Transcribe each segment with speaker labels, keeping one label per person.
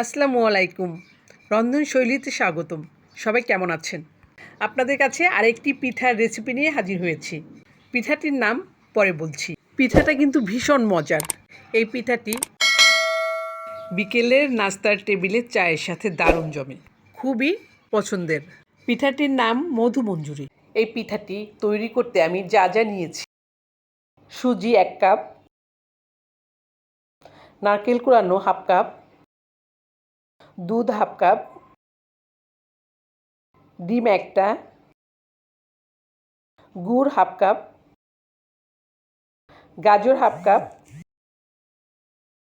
Speaker 1: আসসালামু আলাইকুম। রন্ধন শৈলীতে স্বাগতম। সবাই কেমন আছেন? আপনাদের কাছে আরেকটি পিঠার রেসিপি নিয়ে হাজির হয়েছি। পিঠাটির নাম পরে বলছি। পিঠাটা কিন্তু ভীষণ মজার। এই পিঠাটি বিকেলের নাস্তার টেবিলে চায়ের সাথে দারুণ জমে। খুবই পছন্দের। পিঠাটির নাম মধু মঞ্জুরি এই পিঠাটি তৈরি করতে আমি যা যা নিয়েছি। সুজি এক কাপ, নারকেল কুড়ানো হাফ কাপ দুধ হাফ কাপ, ডিম একটা, গুড় হাফ কাপ, গাজর হাফ কাপ,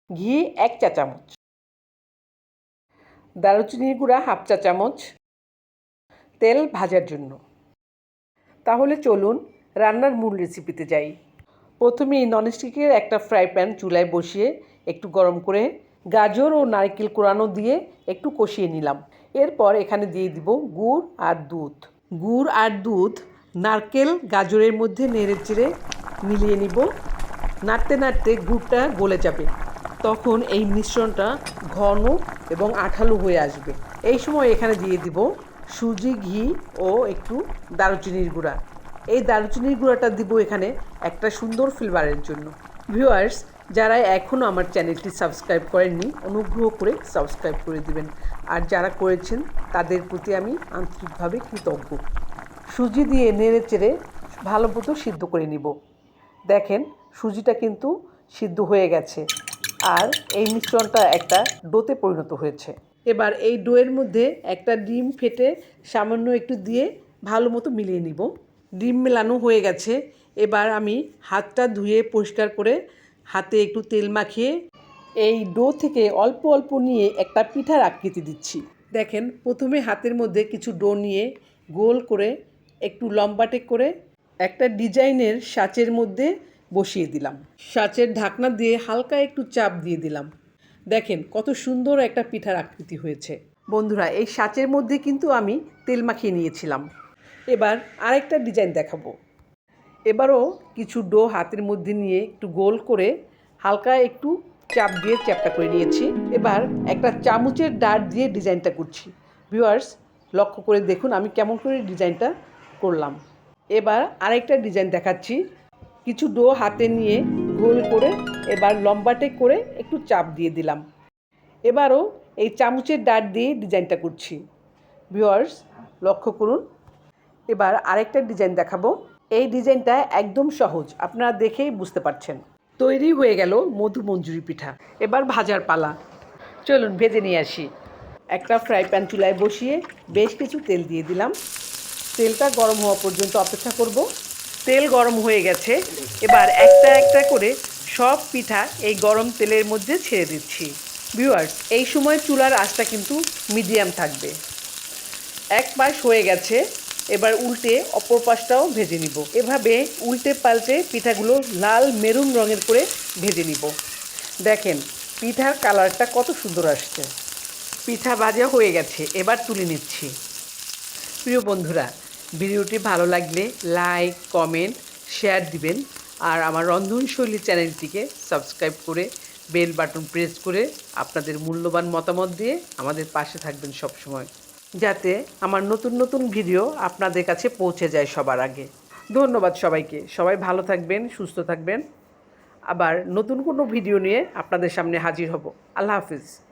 Speaker 1: ঘি এক চা চামচ, দারুচিনির গুঁড়া হাফ চা চামচ, তেল ভাজার জন্য। তাহলে চলুন রান্নার মূল রেসিপিতে যাই। প্রথমেই ননস্টিকের একটা ফ্রাই প্যান চুলায় বসিয়ে একটু গরম করে গাজর ও নারকেল কোরানো দিয়ে একটু কষিয়ে নিলাম। এরপর এখানে দিয়ে দিব গুড় আর দুধ। গুড় আর দুধ নারকেল, গাজরের মধ্যে নেড়ে চেড়ে মিলিয়ে নিব। নাড়তে নাড়তে গুড়টা গলে যাবে। তখন এই মিশ্রণটা ঘন এবং আঠালো হয়ে আসবে। এই সময় এখানে দিয়ে দিব সুজি, ঘি ও একটু দারুচিনির গুঁড়া। এই দারুচিনির গুঁড়াটা দিব এখানে একটা সুন্দর ফ্লেভারের জন্য। ভিউয়ার্স যারা এখনও আমার চ্যানেলটি সাবস্ক্রাইব করেননি, অনুগ্রহ করে সাবস্ক্রাইব করে দিবেন। আর যারা করেছেন, তাদের প্রতি আমি আন্তরিকভাবে কৃতজ্ঞ। সুজি দিয়ে নেড়ে চেড়ে ভালো মতো সিদ্ধ করে নিব। দেখেন, সুজিটা কিন্তু সিদ্ধ হয়ে গেছে আর এই মিশ্রণটা একটা ডোতে পরিণত হয়েছে। এবার এই ডোয়ের মধ্যে একটা ডিম ফেটে সামান্য একটু দিয়ে ভালো মতো মিলিয়ে নিব। ডিম মেলানো হয়ে গেছে। এবার আমি হাতটা ধুয়ে পরিষ্কার করে হাতে একটু তেল মাখিয়ে এই ডো থেকে অল্প অল্প নিয়ে একটা পিঠার আকৃতি দিচ্ছি। দেখেন, প্রথমে হাতের মধ্যে কিছু ডো নিয়ে গোল করে একটু লম্বাটে করে একটা ডিজাইনের সাঁচের মধ্যে বসিয়ে দিলাম। সাঁচের ঢাকনা দিয়ে হালকা একটু চাপ দিয়ে দিলাম। দেখেন, কত সুন্দর একটা পিঠার আকৃতি হয়েছে। বন্ধুরা, এই সাঁচের মধ্যে কিন্তু আমি তেল মাখিয়ে নিয়েছিলাম। এবার আরেকটা ডিজাইন দেখাবো। এবারও কিছু ডো হাতের মধ্যে নিয়ে একটু গোল করে হালকা একটু চাপ দিয়ে চ্যাপটা করে নিয়েছি। এবার একটা চামচের ডাট দিয়ে ডিজাইনটা করছি। ভিউয়ার্স, লক্ষ্য করে দেখুন আমি কেমন করে ডিজাইনটা করলাম। এবার আরেকটা ডিজাইন দেখাচ্ছি। কিছু ডো হাতে নিয়ে গোল করে এবার লম্বাটে করে একটু চাপ দিয়ে দিলাম। এবারও এই চামচের ডাট দিয়ে ডিজাইনটা করছি। ভিউয়ার্স, লক্ষ্য করুন। এবার আরেকটা ডিজাইন দেখাবো। এই ডিজাইনটা একদম সহজ, আপনারা দেখেই বুঝতে পারছেন। তৈরি হয়ে গেল মধু মঞ্জুরি পিঠা। এবার ভাজার পালা। চলুন ভেজে নিয়ে আসি। একটা ফ্রাই প্যান চুলায় বসিয়ে বেশ কিছু তেল দিয়ে দিলাম। তেলটা গরম হওয়া পর্যন্ত অপেক্ষা করব। তেল গরম হয়ে গেছে। এবার একটা একটা করে সব পিঠা এই গরম তেলের মধ্যে ছেড়ে দিচ্ছি। ভিউয়ার্স, এই সময় চুলার আঁচটা কিন্তু মিডিয়াম থাকবে। এক পাশ হয়ে গেছে। এবার উল্টে অপর পাশটাও ভেজে নিব। এভাবে উল্টে পাল্টে পিঠাগুলো লাল মেরুন রঙের করে ভেজে নিব। দেখেন, পিঠার কালারটা কত সুন্দর আসছে। পিঠা ভাজা হয়ে গেছে, এবার তুলে নিচ্ছি। প্রিয় বন্ধুরা, ভিডিওটি ভালো লাগলে লাইক, কমেন্ট, শেয়ার দিবেন আর আমার রন্ধনশৈলী চ্যানেলটিকে সাবস্ক্রাইব করে বেল বাটন প্রেস করে আপনাদের মূল্যবান মতামত দিয়ে আমাদের পাশে থাকবেন সব সময় যাতে আমার নতুন নতুন ভিডিও আপনাদের কাছে পৌঁছে যায় সবার আগে। ধন্যবাদ সবাইকে। সবাই ভালো থাকবেন, সুস্থ থাকবেন। আবার নতুন কোনো ভিডিও নিয়ে আপনাদের সামনে হাজির হব। আল্লাহ হাফিজ।